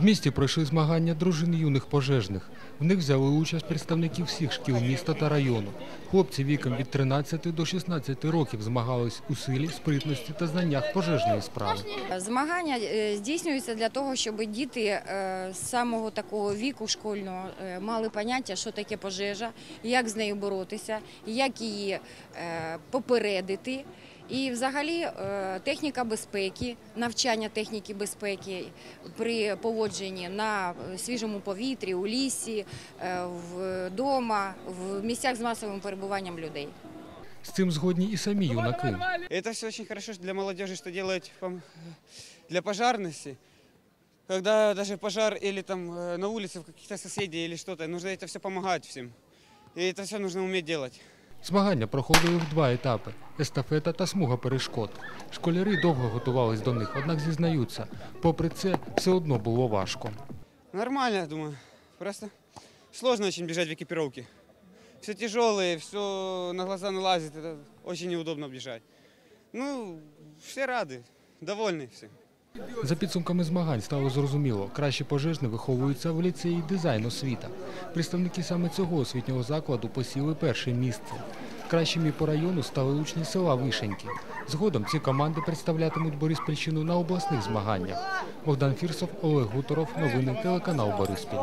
В місті пройшли змагання дружин юних пожежних. В них взяли участь представники всіх шкіл міста та району. Хлопці віком від 13 до 16 років змагались у силі, спритності та знаннях пожежної справи. Змагання е, здійснюються для того, щоб діти е, з самого такого віку школьного е, мали поняття, що таке пожежа, як з нею боротися, як її попередити. І взагалі е, техніка безпеки, навчання техніки безпеки при поводженні на свіжому повітрі, у лісі, е, вдома, в місцях з масовим перебуванням людей. З цим згодні і самі юнаки. Это все очень хорошо для молодежи, что делают пом- для пожарности. Когда даже пожар или там э, на улице в каких-то соседей или что-то, нужно это все помогать всем. И это все нужно уметь делать. Змагання проходили в два етапи – естафета та смуга перешкод. Школяри довго готувались до них, однак зізнаються, попри це все одно було важко. Нормально, я думаю. Просто сложно очень бежать в экипировке. Все тяжелое, все на глаза налазит, это очень неудобно бежать. Ну, все рады, довольны все. За підсумками змагань стало зрозуміло, кращі пожежні виховуються в ліцеї дизайн освіта. Представники саме цього освітнього закладу посіли перше місце. Кращими по району стали учні села Вишеньки. Згодом ці команди представлятимуть Бориспільщину на обласних змаганнях. Богдан Фірсов, Олег Гуторов. Новини телеканал Бориспіль.